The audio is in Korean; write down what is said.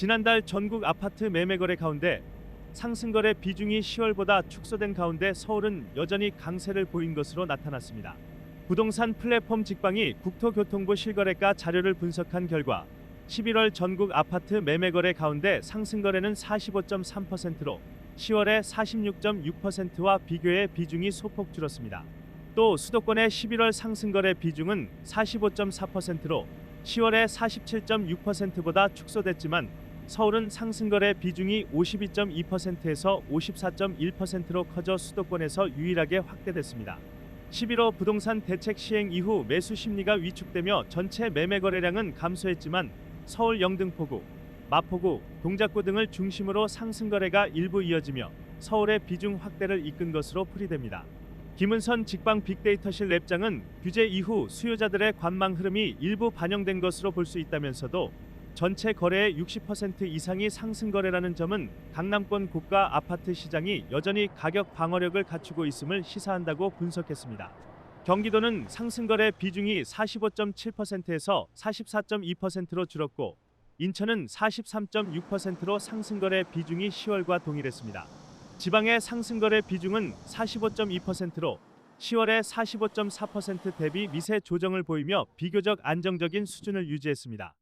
지난달 전국 아파트 매매 거래 가운데 상승 거래 비중이 10월보다 축소된 가운데 서울은 여전히 강세를 보인 것으로 나타났습니다. 부동산 플랫폼 직방이 국토교통부 실거래가 자료를 분석한 결과 11월 전국 아파트 매매 거래 가운데 상승 거래는 45.3%로 10월의 46.6%와 비교해 비중이 소폭 줄었습니다. 또 수도권의 11월 상승 거래 비중은 45.4%로 10월의 47.6%보다 축소됐지만 서울은 상승 거래 비중이 52.2%에서 54.1%로 커져 수도권에서 유일하게 확대됐습니다. 11호 부동산 대책 시행 이후 매수 심리가 위축되며 전체 매매 거래량은 감소했지만 서울 영등포구, 마포구, 동작구 등을 중심으로 상승 거래가 일부 이어지며 서울의 비중 확대를 이끈 것으로 풀이됩니다. 김은선 직방 빅데이터실 랩장은 규제 이후 수요자들의 관망 흐름이 일부 반영된 것으로 볼 수 있다면서도 전체 거래의 60% 이상이 상승 거래라는 점은 강남권 고가 아파트 시장이 여전히 가격 방어력을 갖추고 있음을 시사한다고 분석했습니다. 경기도는 상승 거래 비중이 45.7%에서 44.2%로 줄었고 인천은 43.6%로 상승 거래 비중이 10월과 동일했습니다. 지방의 상승 거래 비중은 45.2%로 10월에 45.4% 대비 미세 조정을 보이며 비교적 안정적인 수준을 유지했습니다.